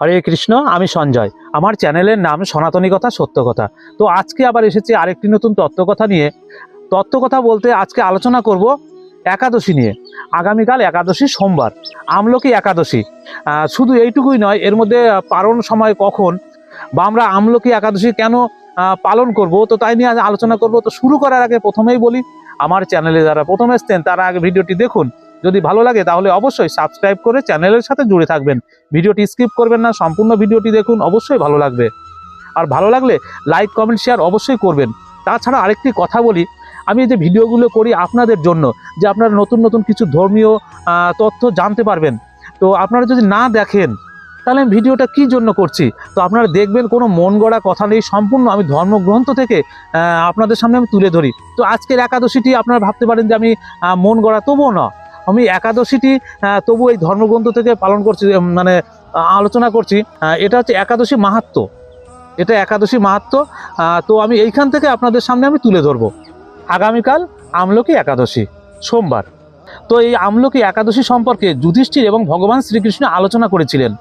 হরে কৃষ্ণ, আমি সঞ্জয়। আমার চ্যানেলের নাম সনাতনী কথা, সত্য কথা। তো আজকে আবার এসেছি আরেকটি নতুন তত্ত্বকথা নিয়ে। তত্ত্বকথা বলতে আজকে আলোচনা করব একাদশী নিয়ে। আগামীকাল একাদশী সোমবার। আমলকি একাদশী। শুধু এইটুকুই নয়, এর মধ্যে পালন সময় কখন বা আমরা আমলকি একাদশী কেন পালন করব, তো তাই নিয়ে আজ আলোচনা করব। তো শুরু করার আগে প্রথমেই বলি, আমার চ্যানেলে যারা প্রথম এসছেন, তারা আগে ভিডিওটি দেখুন। যদি ভালো লাগে তাহলে অবশ্যই সাবস্ক্রাইব করে চ্যানেলের সাথে জুড়ে থাকবেন। ভিডিওটি স্কিপ করবেন না, সম্পূর্ণ ভিডিওটি দেখুন, অবশ্যই ভালো লাগবে। আর ভালো লাগলে লাইক, কমেন্ট, শেয়ার অবশ্যই করবেন। তাছাড়া আরেকটি কথা বলি, আমি যে ভিডিওগুলো করি আপনাদের জন্য, যে আপনারা নতুন নতুন কিছু ধর্মীয় তথ্য জানতে পারবেন। তো আপনারা যদি না দেখেন, তাহলে আমি ভিডিওটা কি জন্য করছি? তো আপনারা দেখবেন কোনো মন গড়া কথা নেই, সম্পূর্ণ আমি ধর্মগ্রন্থ থেকে আপনাদের সামনে আমি তুলে ধরি। তো আজকের একাদশীটি আপনারা ভাবতে পারেন যে আমি মন গড়া তবুও না আমি একাদশীটি তবু এই ধর্মগ্রন্থ থেকে পালন করছি মানে আলোচনা করছি। এটা হচ্ছে একাদশী মাহাত্ম। এটা একাদশী মাহাত্ম। তো আমি এইখান থেকে আপনাদের সামনে আমি তুলে ধরবো। আগামীকাল আমলকি একাদশী, সোমবার। তো এই আমলকি একাদশী সম্পর্কে যুধিষ্ঠির এবং ভগবান শ্রীকৃষ্ণ আলোচনা করেছিলেন।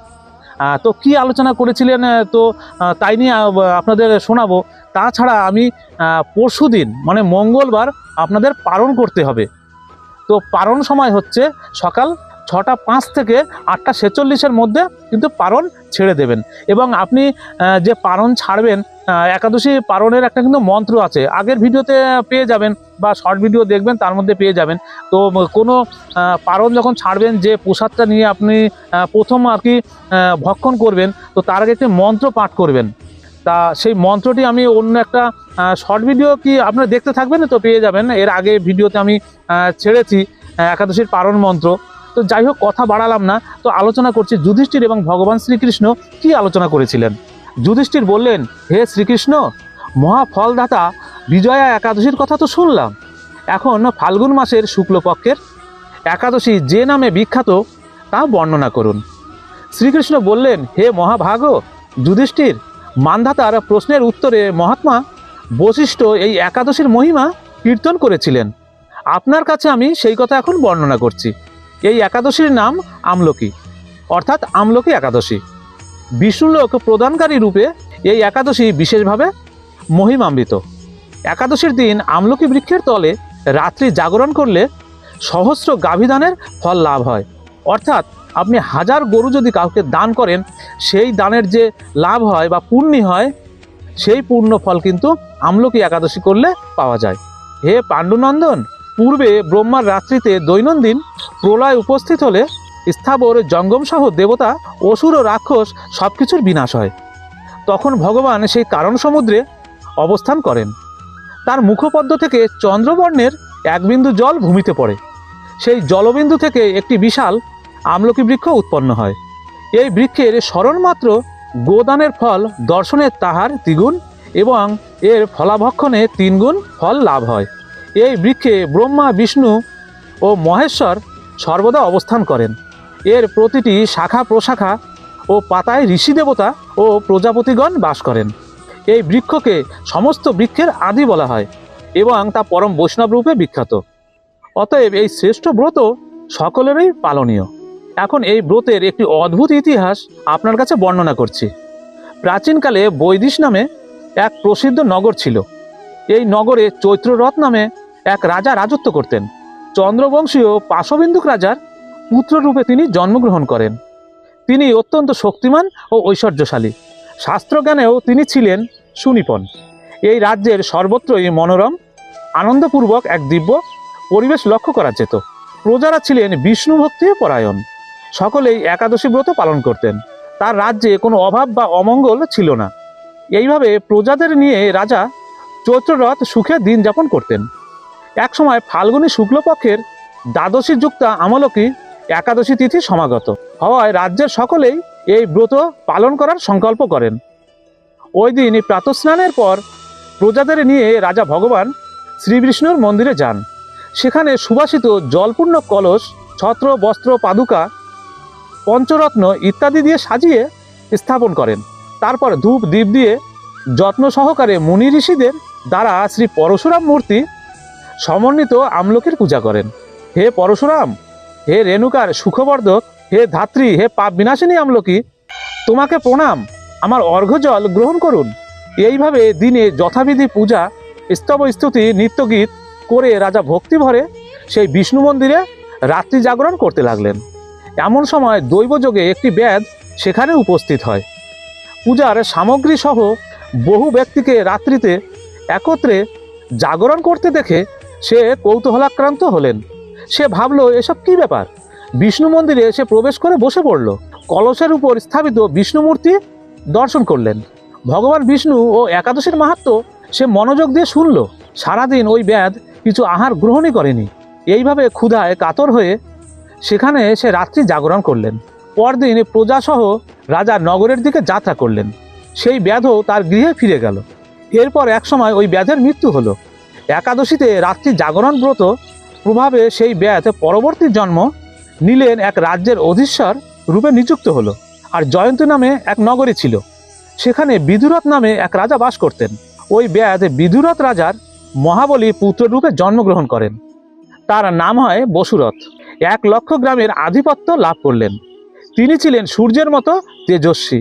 তো কি আলোচনা করেছিলেন তো তাই নিয়ে আপনাদের শোনাবো। তাছাড়া আমি পরশু দিন মানে মঙ্গলবার আপনাদের পালন করতে হবে। তো পারণ সময় হচ্ছে সকাল ছটা পাঁচ থেকে আটটা ছেচল্লিশের মধ্যে কিন্তু পারণ ছেড়ে দেবেন। এবং আপনি যে পারণ ছাড়বেন একাদশী পারণের একটা কিন্তু মন্ত্র আছে। আগের ভিডিওতে পেয়ে যাবেন বা শর্ট ভিডিও দেখবেন, তার মধ্যে পেয়ে যাবেন। তো কোনো পারণ যখন ছাড়বেন, যে প্রসাদটা নিয়ে আপনি প্রথম আর কি ভক্ষণ করবেন, তো তার আগে একটি মন্ত্র পাঠ করবেন। তা সেই মন্ত্রটি আমি অন্য একটা শর্ট ভিডিও কি আপনারা দেখতে থাকবেন তো পেয়ে যাবেন। এর আগে ভিডিওতে আমি ছেড়েছি একাদশীর পারণ মন্ত্র। তো যাই হোক, কথা বাড়ালাম না। তো আলোচনা করছি যুধিষ্ঠির এবং ভগবান শ্রীকৃষ্ণ কি আলোচনা করেছিলেন? যুধিষ্ঠির বললেন, হে শ্রীকৃষ্ণ মহা ফলদাতা বিজয়া একাদশীর কথা তো শুনলাম। এখন ফাল্গুন মাসের শুক্লপক্ষের একাদশী যে নামে বিখ্যাত তা বর্ণনা করুন। শ্রীকৃষ্ণ বললেন, হে মহাভাগ, যুধিষ্ঠির মানধাতার প্রশ্নের উত্তরে মহাত্মা বশিষ্ঠ এই একাদশীর মহিমা কীর্তন করেছিলেন। আপনার কাছে আমি সেই কথা এখন বর্ণনা করছি। এই একাদশীর নাম আমলকি, অর্থাৎ আমলকি একাদশী। বিষ্ণুলোক প্রদানকারী রূপে এই একাদশী বিশেষভাবে মহিমান্বিত। একাদশীর দিন আমলকি বৃক্ষের তলে রাত্রি জাগরণ করলে সহস্র গাভিদানের ফল লাভ হয়। অর্থাৎ আপনি হাজার গরু যদি কাউকে দান করেন, সেই দানের যে লাভ হয় বা পুণ্যি হয়, সেই পূর্ণ ফল কিন্তু আমলকি একাদশী করলে পাওয়া যায়। হে পাণ্ডুনন্দন, পূর্বে ব্রহ্মার রাত্রিতে দৈনন্দিন প্রলয় উপস্থিত হলে স্থাবর জঙ্গমসহ দেবতা, অসুর ও রাক্ষস সব কিছুর বিনাশ হয়। তখন ভগবান সেই কারণ সমুদ্রে অবস্থান করেন। তার মুখপদ্ম থেকে চন্দ্রবর্ণের এক বিন্দু জল ভূমিতে পড়ে। সেই জলবিন্দু থেকে একটি বিশাল আমলকি বৃক্ষ উৎপন্ন হয়। এই বৃক্ষের স্মরণমাত্র গোদানের ফল দর্শনের তাহার দ্বিগুণ এবং এর ফলাভক্ষণে তিনগুণ ফল লাভ হয়। এই বৃক্ষে ব্রহ্মা, বিষ্ণু ও মহেশ্বর সর্বদা অবস্থান করেন। এর প্রতিটি শাখা প্রশাখা ও পাতায় ঋষি দেবতা ও প্রজাপতিগণ বাস করেন। এই বৃক্ষকে সমস্ত বৃক্ষের আদি বলা হয় এবং তা পরম বৈষ্ণব রূপে বিখ্যাত। অতএব এই শ্রেষ্ঠ ব্রত সকলেরই পালনীয়। এখন এই ব্রতের একটি অদ্ভুত ইতিহাস আপনার কাছে বর্ণনা করছি। প্রাচীনকালে বৈদিশ নামে এক প্রসিদ্ধ নগর ছিল। এই নগরে চৈত্ররথ নামে এক রাজা রাজত্ব করতেন। চন্দ্রবংশীয় পাশবিন্দুক রাজার পুত্ররূপে তিনি জন্মগ্রহণ করেন। তিনি অত্যন্ত শক্তিমান ও ঐশ্বর্যশালী। শাস্ত্রজ্ঞানেও তিনি ছিলেন সুনিপন এই রাজ্যের সর্বত্রই মনোরম, আনন্দপূর্বক এক দিব্য পরিবেশ লক্ষ্য করা যেত। প্রজারা ছিলেন বিষ্ণু ভক্তি পরায়ণ। সকলেই একাদশী ব্রত পালন করতেন। তার রাজ্যে কোনো অভাব বা অমঙ্গল ছিল না। এইভাবে প্রজাদের নিয়ে রাজা চৈত্ররথ সুখে দিন যাপন করতেন। একসময় ফাল্গুনী শুক্লপক্ষের দ্বাদশী যুক্তা আমলকি একাদশী তিথি সমাগত হওয়ায় রাজ্যের সকলেই এই ব্রত পালন করার সংকল্প করেন। ওই দিন প্রাতস্নানের পর প্রজাদের নিয়ে রাজা ভগবান শ্রীবিষ্ণুর মন্দিরে যান। সেখানে সুবাসিত জলপূর্ণ কলস, ছত্র, বস্ত্র, পাদুকা পঞ্চরত্ন ইত্যাদি দিয়ে সাজিয়ে স্থাপন করেন। তারপর ধূপ দ্বীপ দিয়ে যত্ন সহকারে মুনি ঋষিদের দ্বারা শ্রী পরশুরাম মূর্তি সমন্বিত আমলকির পূজা করেন। হে পরশুরাম, হে রেণুকার সুখবর্ধক, হে ধাত্রী, হে পাপ বিনাশিনী আমলকি, তোমাকে প্রণাম। আমার অর্ঘ্যজল গ্রহণ করুন। এইভাবে দিনে যথাবিধি পূজা, স্তব স্তুতি, নৃত্যগীত করে রাজা ভক্তি ভরে সেই বিষ্ণু মন্দিরে রাত্রি জাগরণ করতে লাগলেন। এমন সময় দৈবযোগে একটি ব্যাধ সেখানে উপস্থিত হয়। পূজার সামগ্রী সহ বহু ব্যক্তিকে রাত্রিতে একত্রে জাগরণ করতে দেখে সে কৌতূহলাক্রান্ত হলেন। সে ভাবলো, এসব কি ব্যাপার? বিষ্ণু মন্দিরে সে প্রবেশ করে বসে পড়ল। কলসের উপর স্থাপিত বিষ্ণু মূর্তি দর্শন করলেন। ভগবান বিষ্ণু ও একাদশীর মাহাত্ম সে মনোযোগ দিয়ে শুনল। সারাদিন ওই ব্যাধ কিছু আহার গ্রহণই করেনি। এইভাবে ক্ষুধায় কাতর হয়ে সেখানে সে রাত্রি জাগরণ করলেন। পরদিন প্রজাসহ রাজা নগরের দিকে যাত্রা করলেন। সেই ব্যাধও তার গৃহে ফিরে গেল। এরপর একসময় ওই ব্যাধের মৃত্যু হলো। একাদশীতে রাত্রি জাগরণ ব্রত প্রভাবে সেই ব্যাধ পরবর্তী জন্ম নিলেন এক রাজ্যের অধীশ্বর রূপে নিযুক্ত হলো আর জয়ন্তী নামে এক নগরী ছিল। সেখানে বিদুরথ নামে এক রাজা বাস করতেন। ওই ব্যাধ বিদুরথ রাজার মহাবলী পুত্ররূপে জন্মগ্রহণ করেন। তার নাম হয় বসুরথ। এক লক্ষ গ্রামের আধিপত্য লাভ করলেন। তিনি ছিলেন সূর্যের মতো তেজস্বী,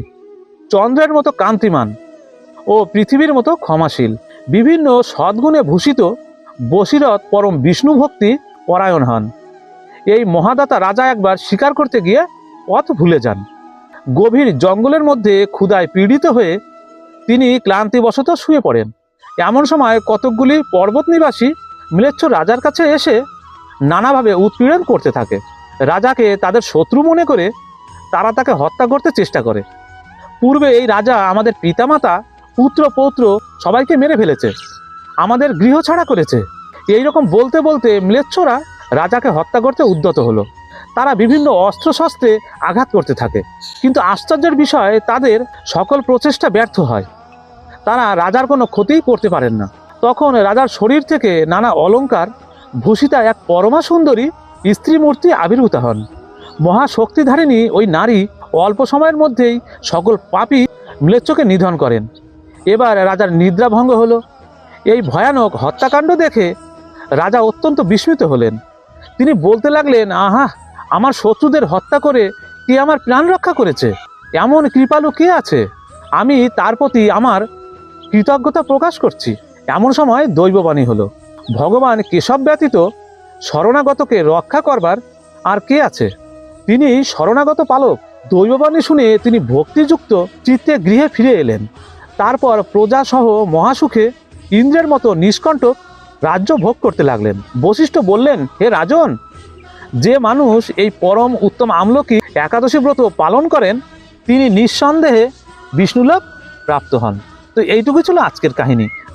চন্দ্রের মতো কান্তিমান ও পৃথিবীর মতো ক্ষমাশীল। বিভিন্ন সদ্গুণে ভূষিত বসিরথ পরম বিষ্ণু ভক্তি পরায়ণ হন। এই মহাদাতা রাজা একবার শিকার করতে গিয়ে পথ ভুলে যান। গভীর জঙ্গলের মধ্যে ক্ষুধায় পীড়িত হয়ে তিনি ক্লান্তিবশত শুয়ে পড়েন। এমন সময় কতকগুলি পর্বত নিবাসী ম্লেচ্ছ রাজার কাছে এসে নানাভাবে উৎপীড়ন করতে থাকে। রাজাকে তাদের শত্রু মনে করে তারা তাকে হত্যা করতে চেষ্টা করে। পূর্বে এই রাজা আমাদের পিতামাতা, পুত্র, পৌত্র সবাইকে মেরে ফেলেছে। আমাদের গৃহ ছাড়া করেছে। এই রকম বলতে বলতে ম্লেচ্ছরা রাজাকে হত্যা করতে উদ্যত হলো। তারা বিভিন্ন অস্ত্রশস্ত্রে আঘাত করতে থাকে। কিন্তু আশ্চর্যের বিষয়, তাদের সকল প্রচেষ্টা ব্যর্থ হয়। তারা রাজার কোনো ক্ষতিই করতে পারেন না। তখন রাজার শরীর থেকে নানা অলংকার ভূষিতা এক পরমা সুন্দরী স্ত্রী মূর্তি আবির্ভূত হন। মহাশক্তিধারিণী ওই নারী অল্প সময়ের মধ্যেই সকল পাপী ম্লেচ্ছকে নিধন করেন। এবার রাজার নিদ্রাভঙ্গ হলো। এই ভয়ানক হত্যাকাণ্ড দেখে রাজা অত্যন্ত বিস্মিত হলেন। তিনি বলতে লাগলেন, আহা, আমার শত্রুদের হত্যা করে কে আমার প্রাণ রক্ষা করেছে? এমন কৃপালু কে আছে? আমি তার প্রতি আমার কৃতজ্ঞতা প্রকাশ করছি। এমন সময় দৈববাণী হলো। ভগবান কেশব ব্যতীত শরণাগতকে রক্ষা করবার আর কে আছে? তিনি শরণাগত পালক। দৈববাণী শুনে তিনি ভক্তিযুক্ত চিত্তে গৃহে ফিরে এলেন। তারপর প্রজাসহ মহাসুখে ইন্দ্রের মতো নিষ্কণ্টক রাজ্য ভোগ করতে লাগলেন। বশিষ্ঠ বললেন, হে রাজন, যে মানুষ এই পরম উত্তম আমলকি একাদশী ব্রত পালন করেন, তিনি নিঃসন্দেহে বিষ্ণুলোক প্রাপ্ত হন। তো এইটুকু ছিল আজকের কাহিনী।